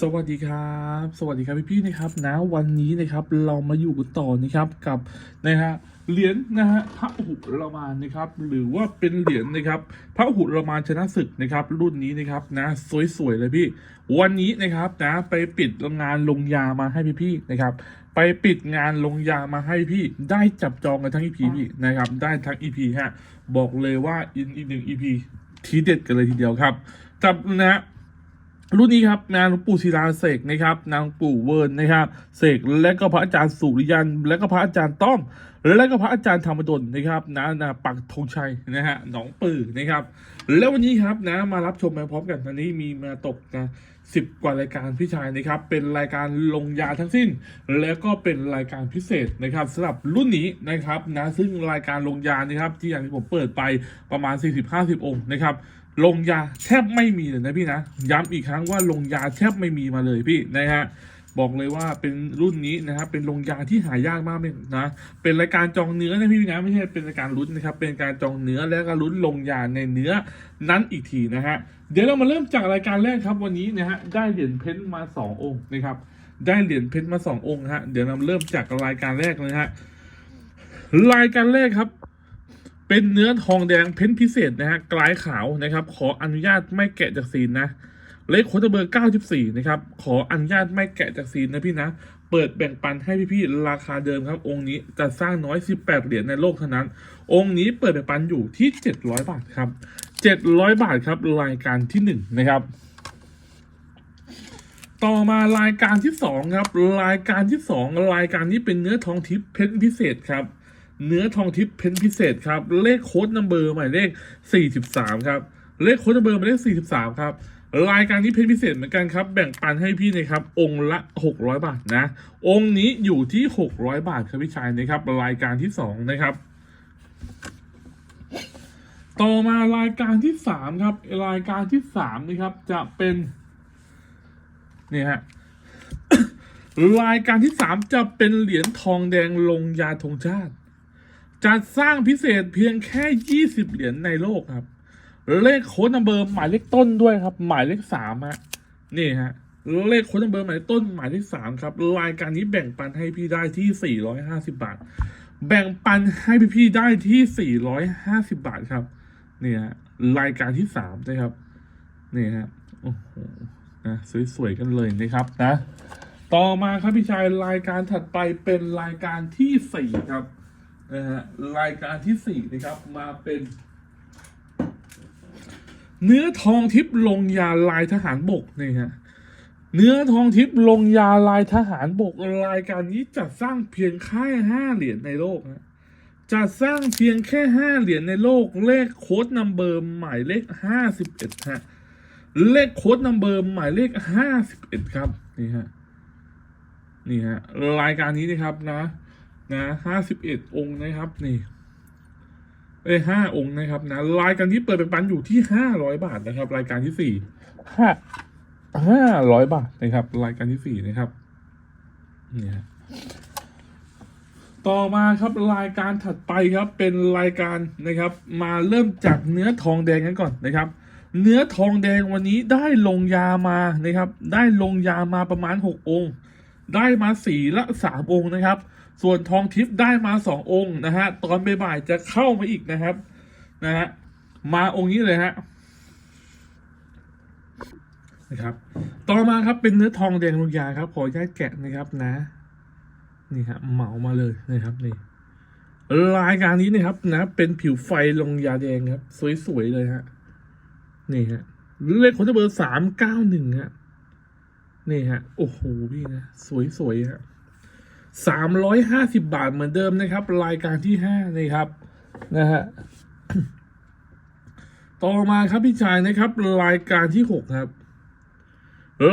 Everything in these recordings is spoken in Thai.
สวัสดีครับ สวัสดีครับพี่พี่ๆนะครับนะวันนี้นะครับเรามาอยู่กันต่อนะครับกับนะฮะเหรียญนะฮะพระหุรมานนะครับหรือว่าเป็นเหรียญนะครับพระหุรมานชนะศึกนะครับรุ่นนี้นะครับนะสวยๆเลยพี่วันนี้นะครับนะไปปิดงานลงยามาให้พี่พี่ๆนะครับไปปิดงานลงยามาให้พี่ได้จับจองกันทั้ง EP พี่นะครับได้ทั้ง EP ฮะบอกเลยว่าอีกหนึ่ง EP ทีเด็ดกันเลยทีเดียวครับจับนะ รุ่นนี้ครับนางหลวงปู่ศิลาเสกนะครับนางปู่เวิร์นนะครับเสกและก็พระอาจารย์สุริยัน และก็พระอาจารย์ต้อม และก็พระอาจารย์ธรรมดลนะครับนะนะปักธงชัยนะฮะหนองปือนะครับ แล้ววันนี้ครับนะมารับชมไปพร้อมกันตอนนี้มีมาตกนะสิบกว่ารายการพี่ชายนะครับ เป็นรายการลงยาทั้งสิ้น แล้วก็เป็นรายการพิเศษนะครับสำหรับรุ่นนี้นะครับนะซึ่งรายการลงยานะครับที่อย่างที่ผมเปิดไปประมาณ 40-50 องค์นะครับ ลงยาแทบไม่มีเลยนะพี่นะ ย้ำอีกครั้งว่าลงยาแทบไม่มีมาเลยพี่นะฮะบอกเลยว่าเป็นรุ่นนี้นะครับเป็นลงยาที่หายากมากเลยนะเป็นรายการจองเนื้อนะพี่นะไม่ใช่เป็นรายการลุ้นนะครับเป็นการจองเนื้อแล้วก็ลุ้นลงยาในเนื้อนั้นอีกทีนะฮะเดี๋ยวเรามาเริ่มจากรายการแรกครับวันนี้นะฮะได้เหรียญเพ้นท์มาสององค์นะครับได้เหรียญเพ้นท์มาสององค์ฮะเดี๋ยวเราเริ่มจากรายการแรกเลยฮะรายการแรกครับ เป็นเนื้อทองแดงเพ้นพิเศษนะฮะกลายขาวนะครับ ขออนุญาตไม่แกะจากซีนนะเลขโคตรเบอร์ 94 นะครับ ขออนุญาตไม่แกะจากซีนนะพี่นะ เปิดแบ่งปันให้พี่ๆ ราคาเดิมครับ องค์นี้จะสร้างน้อย 18 เหรียญในโลกเท่านั้น องค์นี้เปิดแบ่งปันอยู่ที่ 700 บาทครับ 700 บาทครับ รายการที่ 1 นะครับ ต่อมารายการที่ 2 ครับ รายการที่ 2 รายการนี้เป็นเนื้อทองทิพย์เพชรพิเศษครับ เนื้อทองทิพย์เพนพิเศษครับ เลขโค้ดนัมเบอร์หมายเลข 43 ครับ เลขโค้ดนัมเบอร์หมายเลข 43 ครับ รายการนี้เพนพิเศษเหมือนกันครับ แบ่งปันให้พี่นะครับ องค์ละ 600 บาทนะ องค์นี้อยู่ที่ 600 บาทครับพี่ชายนะครับ รายการที่ 2 นะครับ ต่อมารายการที่ 3 ครับ รายการที่3นะครับ จะเป็นนี่ฮะรายการที่ 3 จะเป็นเหรียญทองแดงลงยาธงชาติ จัดสร้างพิเศษเพียงแค่ 20 เหรียญในโลกครับ เลขโค้ดนัมเบอร์หมายเลขต้นด้วยครับ หมายเลขสามฮะนี่ฮะเลขโค้ดนัมเบอร์หมายเลขต้นหมายเลขสามครับ รายการนี้แบ่งปันให้พี่ได้ที่ 450 บาท แบ่งปันให้พี่ๆได้ที่ 450 บาทครับนี่ฮะรายการที่สามนะครับนี่ฮะโอ้โหนะสวยๆกันเลยนะครับนะ ต่อมาครับพี่ชายรายการถัดไปเป็นรายการที่สี่ครับ นะฮะรายการที่สี่นะครับมาเป็น เนื้อทองทิพย์ลงยาลายทหารบกนี่ฮะเนื้อทองทิพย์ลงยาลายทหารบกรายการนี้จัดสร้างเพียงแค่ห้าเหรียญในโลกนะจัดสร้างเพียงแค่ห้าเหรียญในโลก เลขโค้ดนัมเบอร์หมายเลขห้าสิบเอ็ดฮะเลขโค้ดนัมเบอร์หมายเลขห้าสิบเอ็ดครับนี่ฮะนี่ฮะรายการนี้นะครับนะ นะห้าสิบเอ็ดองค์นะครับนี่เอ้ห้าองค์นะครับนะรายการที่เปิดเป็นปันอยู่ที่ห้าร้อยบาทนะครับ รายการที่สี่ห้าห้าร้อยบาทนะครับ รายการที่สี่นะครับนี่ฮะต่อมาครับรายการถัดไปครับเป็นรายการนะครับ มาเริ่มจากเนื้อทองแดงกันก่อนนะครับ เนื้อทองแดงวันนี้ได้ลงยามานะครับ ได้ลงยามาประมาณหกองค์ ได้มาสี่ละสามองค์นะครับ ส่วนทองทิพย์ได้มาสององค์นะฮะ ตอนบ่ายๆจะเข้ามาอีกนะครับ นะฮะ มาองค์นี้เลยฮะนะครับ ต่อมาครับเป็นเนื้อทองแดงลงยาครับ ขออนุญาตแกะนะครับนะ นี่ฮะเหมามาเลยนะครับนี่รายการนี้นะครับนะ เป็นผิวไฟลงยาแดงครับ สวยๆเลยฮะนี่ฮะเลขคนทีเบอร์สามเก้าหนึ่งฮะนี่ฮะ โอ้โหพี่นะ สวยๆฮะ สามร้อยห้าสิบบาทเหมือนเดิมนะครับ รายการที่ห้านี่ครับนะฮะต่อมาครับพี่ชายนะครับ รายการที่หกครับ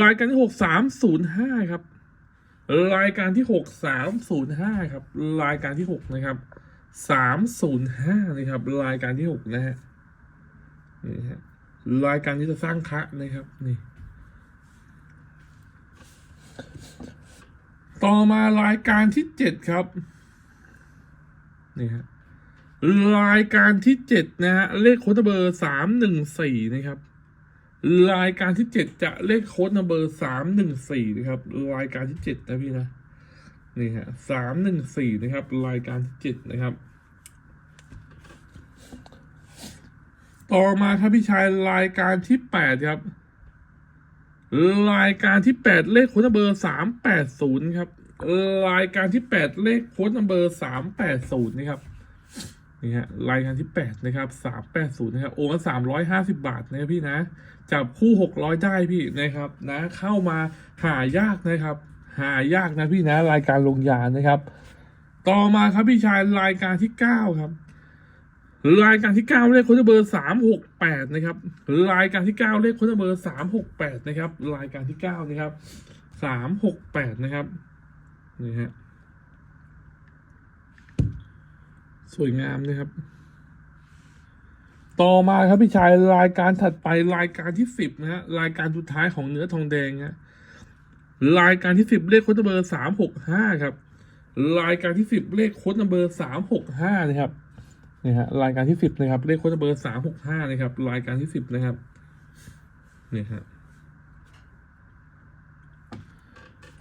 รายการที่หกสามศูนย์ห้าครับ รายการที่หกสามศูนย์ห้าครับ รายการที่หกนะครับสามศูนย์ห้านะครับ รายการที่หกนะฮะนี่ฮะรายการที่จะสร้างคะนะครับนี่ ต่อมารายการที่เจ็ดครับนี่ฮะรายการที่เจ็ดนะฮะเลขโค้ดเบอร์สามหนึ่งสี่นะครับ รายการที่เจ็ดจะเลขโค้ดเบอร์สามหนึ่งสี่นะครับ รายการที่เจ็ดนะพี่นะนี่ฮะสามหนึ่งสี่นะครับ รายการที่เจ็ดนะครับ ต่อมาครับพี่ชายรายการที่แปดครับ รายการที่แปดเลขโค้ดนัมเบอร์สามแปดศูนย์ครับ รายการที่แปดเลขโค้ดนัมเบอร์สามแปดศูนย์นะครับนี่ฮะรายการที่แปดนะครับสามแปดศูนย์นะครับโอนสามร้อยห้าสิบาทนะพี่นะ จับคู่หกร้อยได้พี่นะครับนะเข้ามาหายากนะครับ หายากนะพี่นะ รายการลงยานะครับ ต่อมาครับพี่ชายรายการที่เก้าครับ รายการที่เก้าเลขคนเบอร์สามหกแปดนะครับ รายการที่เก้าเลขคนเบอร์สามหกแปดนะครับ รายการที่เก้านะครับสามหกแปดนะครับ นี่ฮะ สวยงามนะครับ ต่อมาครับพี่ชายรายการถัดไปรายการที่สิบนะฮะ รายการสุดท้ายของเนื้อทองแดงฮะ รายการที่สิบเลขโค้ดเบอร์สามหกห้าครับ รายการที่สิบเลขโค้ดเบอร์สามหกห้านะครับ นี่ฮะรายการที่สิบนะครับ เลขโค้ดเบอร์สามหกห้านะครับ รายการที่สิบนะครับนี่ฮะ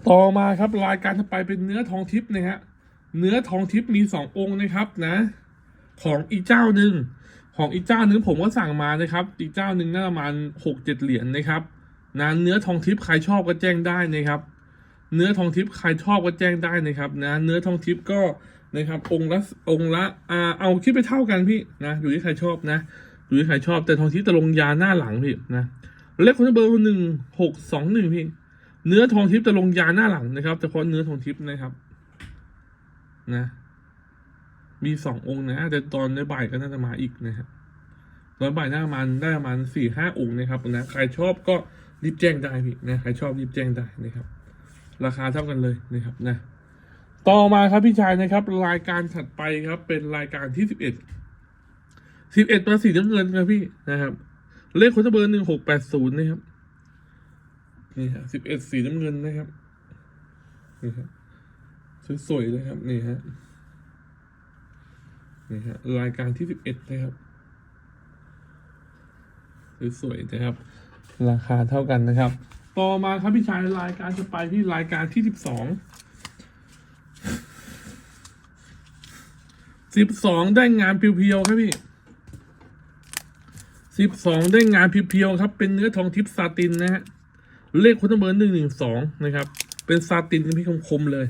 ต่อมาครับรายการถัดไปเป็นเนื้อทองทิพย์นะฮะเนื้อทองทิพย์มีสององค์นะครับนะ ของอีกเจ้าหนึ่งของอีกเจ้าหนึ่งผมก็สั่งมานะครับ อีกเจ้าหนึ่งน่าประมาณหกเจ็ดเหรียญนะครับนะเนื้อทองทิพย์ใครชอบก็แจ้งได้นะครับ เนื้อทองทิพย์ใครชอบก็แจ้งได้นะครับนะ เนื้อทองทิพย์ก็ นะครับ องค์ละองค์ละอ่าเอาคิดไปเท่ากันพี่นะอยู่ที่ใครชอบนะอยู่ที่ใครชอบแต่ทองทิพย์จะลงยาหน้าหลังพี่นะเลขคนเบอร์หนึ่งหกสองหนึ่งพี่ เนื้อทองทิพย์จะลงยาหน้าหลังนะครับเฉพาะเนื้อทองทิพย์นะครับ นะ มีสององค์นะแต่ตอนในบ่ายก็น่าจะมาอีกนะฮะตอนบ่ายหน้ามันได้ประมาณสี่ห้าองค์นะครับนะใครชอบก็รีบแจ้งได้พี่นะใครชอบรีบแจ้งได้นะครับ ราคาเท่ากันเลยนะครับนะ ต่อมาครับพี่ชายนะครับ รายการถัดไปครับ เป็นรายการที่สิบเอ็ดสิบเอ็ดมาสีน้ำเงินครับพี่นะครับ เลขโค้ดเบอร์หนึ่งหกแปดศูนย์นะครับนี่ฮะสิบเอ็ดสีน้ำเงินนะครับนี่ฮะสวยๆเลยครับนี่ฮะนี่ฮะรายการที่สิบเอ็ดนะครับสวยๆนะครับ ราคาเท่ากันนะครับ ต่อมาครับพี่ชายรายการจะไปที่รายการที่สิบสอง สิบสองได้งานเพียวๆครับพี่สิบสองได้งานเพียวๆครับ เป็นเนื้อทองทิพซาตินนะฮะเลขคุณเบอร์หนึ่งหนึ่งสองนะครับ เป็นซาตินพี่คมๆเลย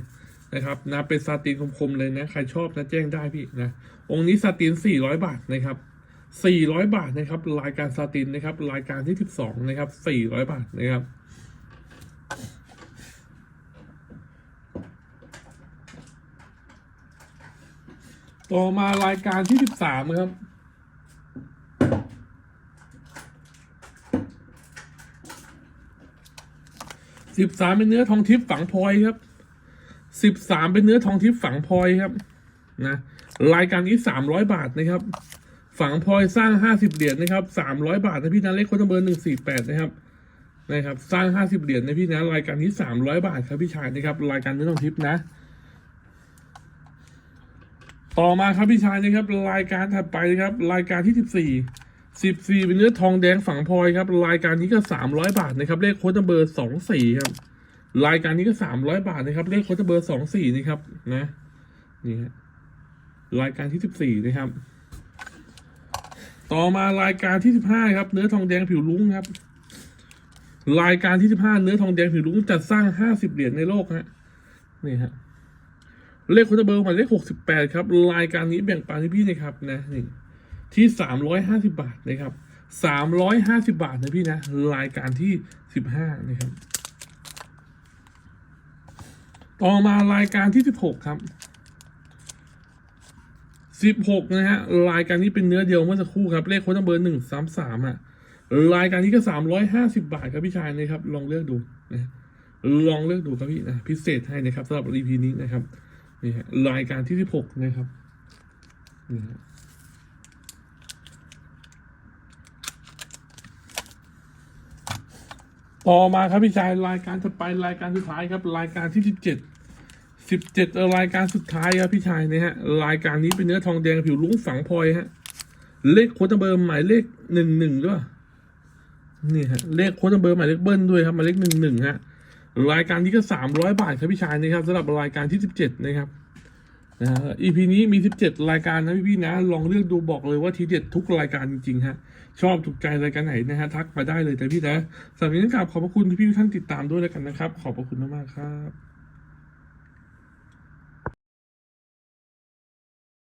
นะครับนะเป็นซาตินคมๆเลยนะใครชอบนะแจ้งได้พี่นะองค์นี้ซาตินสี่ร้อยบาทนะครับสี่ร้อยบาทนะครับรายการซาตินนะครับรายการที่สิบสองนะครับสี่ร้อยบาทนะครับ ต่อมารายการที่สิบสามครับ สิบสามเป็นเนื้อทองทิพย์ฝังพลอยครับ สิบสามเป็นเนื้อทองทิพย์ฝังพลอยครับนะรายการนี้สามร้อยบาทนะครับ ฝังพลอยสร้างห้าสิบเหรียญนะครับสามร้อยบาทนะพี่นะเลขค้ดเบอร์หนึ่งสี่แปดนะครับนะครับ สร้างห้าสิบเหรียญนะพี่นะรายการนี้สามร้อยบาทครับพี่ชายนะครับรายการเนื้อทองทิพย์นะ ต่อมาครับพี่ชายนะครับ รายการถัดไปนะครับ รายการที่สิบสี่สิบสี่เป็นเนื้อทองแดงฝังพลอยครับ รายการนี้ก็สามร้อยบาทนะครับ เลขโค้ดเบอร์สองสี่ครับ รายการนี้ก็สามร้อยบาทนะครับ เลขโค้ดเบอร์สองสี่นี่ครับ นะนี่ฮะรายการที่สิบสี่นะครับ ต่อมารายการที่สิบห้าครับ เนื้อทองแดงผิวลุ้งครับ รายการที่สิบห้าเนื้อทองแดงผิวลุ้งจัดสร้างห้าสิบเหรียญในโลกฮะนี่ฮะ เลขคุณเบอร์หมายเลขหกสิบแปดครับ รายการนี้แบ่งปันให้พี่นะครับนะนี่ที่สามร้อยห้าสิบาทนะครับสามร้อยห้าสิบาทนะพี่นะ รายการที่สิบห้านะครับ ต่อมารายการที่สิบหกครับสิบหกนะฮะรายการนี้เป็นเนื้อเดียวเมื่อสักครู่ครับ เลขโค้ดเบอร์หนึ่งสามสามอะรายการนี้ก็สามร้อยห้าสิบาทครับพี่ชายนะครับ ลองเลือกดูนะลองเลือกดูครับพี่นะพิเศษให้นะครับสำหรับ EP นี้นะครับ นี่ฮะรายการที่สิบหกนะครับนี่ฮะต่อมาครับพี่ชายรายการถัดไปรายการสุดท้ายครับ รายการที่สิบเจ็ดสิบเจ็ดรายการสุดท้ายครับพี่ชายนะฮะรายการนี้เป็นเนื้อทองแดงผิวลุ้งฝังพลอยฮะเลขโค้ดเบอร์หมายเลขหนึ่งหนึ่งด้วยนี่ฮะเลขโค้ดเบอร์หมายเลขเบิ้ลด้วยครับหมายเลขหนึ่งหนึ่งฮะ รายการนี้ก็สามร้อยบาทครับพี่ชายนะครับสำหรับรายการที่สิบเจ็ดนะครับนะฮะ EP นี้มีสิบเจ็ดรายการนะพี่ๆนะ ลองเลือกดูบอกเลยว่าทีเด็ดทุกรายการจริงๆฮะชอบถูกใจรายการไหนนะฮะทักมาได้เลยแต่พี่นะสำหรับวันนี้กราบขอบพระคุณที่พี่ท่านติดตามด้วยแล้วกันนะครับ ขอบพระคุณมากๆครับ